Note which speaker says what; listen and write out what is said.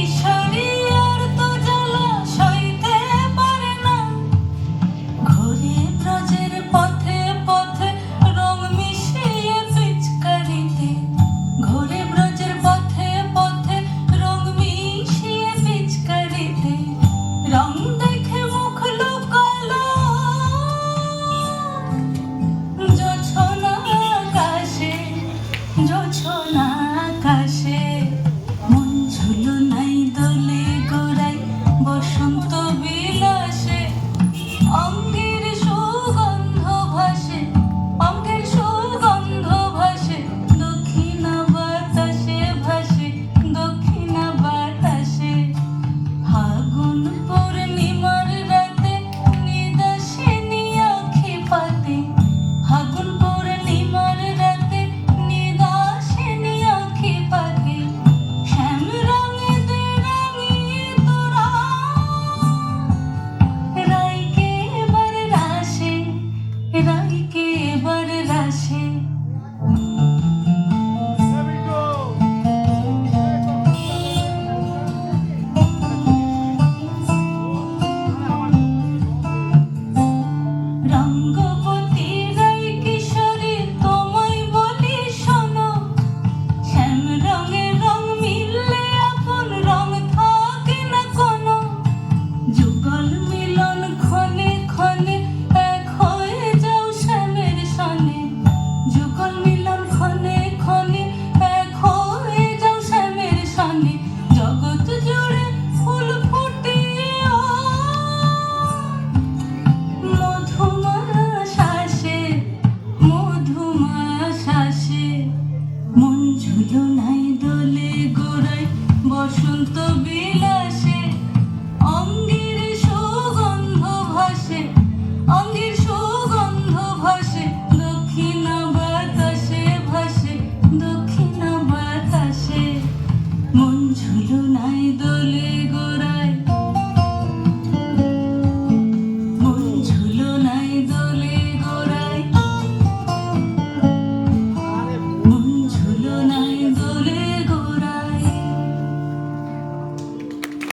Speaker 1: Misha. দোলাই দোলে গোড়ায় বসন্ত বিলা